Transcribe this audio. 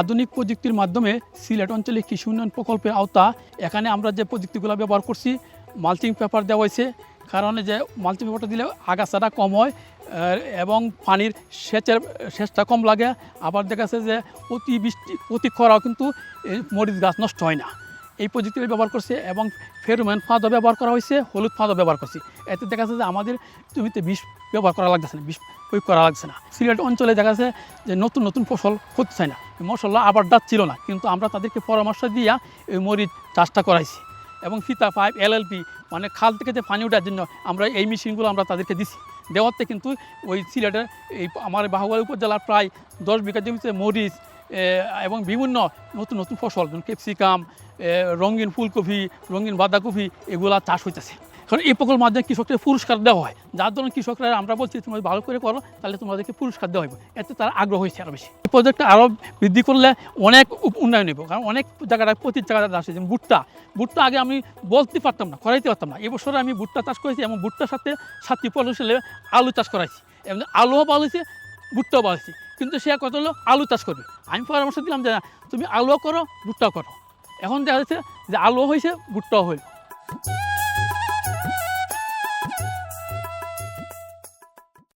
আধুনিক প্রযুক্তির মাধ্যমে সিলেট অঞ্চলে কৃষি উন্নয়ন প্রকল্পের আওতা, এখানে আমরা যে প্রযুক্তিগুলো ব্যবহার করছি, মালচিং পেপার দেওয়া হয়েছে। কারণে যে মালচিং পেপারটা দিলে আগাছাটা কম হয় এবং পানির সেচের, সেচটা কম লাগে। আবার দেখা যাচ্ছে যে অতি বৃষ্টি অতি খরাও কিন্তু মরিচ গাছ নষ্ট হয় না। এই প্রযুক্তি ব্যবহার করছে এবং ফেরোমেন ফাঁদও ব্যবহার করা হয়েছে, হলুদ ফাঁদও ব্যবহার করছি। এতে দেখা যাচ্ছে যে আমাদের জমিতে বিষ ব্যবহার করা লাগতেছে না, বিষ প্রয়োগ করা লাগছে না। সিলেট অঞ্চলে দেখা যাচ্ছে যে নতুন নতুন ফসল হচ্ছে না। মশলা আবার দাঁত ছিল না, কিন্তু আমরা তাদেরকে পরামর্শ দিয়া এই মরিচ চাষটা করাইছি। এবং ফিতা পাইপ এলএলপি মানে খাল থেকে যে পানি ওঠার জন্য আমরা এই মেশিনগুলো আমরা তাদেরকে দিছি। দেওয়াতে কিন্তু ওই সিলেটের এই আমার বাহুবাড়ি উপজেলার প্রায় দশ বিঘা জমিতে মরিচ এবং বিভিন্ন নতুন নতুন ফসল, যেমন ক্যাপসিকাম রঙিন ফুলকপি, রঙিন বাঁধাকপি, এগুলা চাষ হইতেছে। কারণ এই প্রকল্প মাধ্যমে কৃষকদের পুরস্কার দেওয়া হয়। যার জন্য কৃষকরা আমরা বলছি, তোমরা ভালো করে করো, তাহলে তোমাদেরকে পুরস্কার দেওয়া হবে এতে তারা আগ্রহ হয়েছে আরও বেশি। এই প্রজেক্টটা আরও বৃদ্ধি করলে অনেক উন্নয়ন নেব কারণ অনেক জায়গায় প্রতি জায়গাটা আসে, যেমন ভুট্টা। ভুট্টা আগে আমি বলতে পারতাম না, করাইতে পারতাম না। এবছরে আমি ভুট্টা চাষ করেছি এবং ভুট্টার সাথে সাতটি পলিশালে আলু চাষ করাইছি। এবং আলুও পালিয়েছে ভুট্টাও পালিয়েছি কিন্তু সে কত হলো? আলু চাষ করবে। আমি পরামর্শ দিলাম যে, তুমি আলুও করো, ভুট্টাও করো। এখন দেখা যাচ্ছে যে আলুও হয়েছে, ভুট্টাও হইল।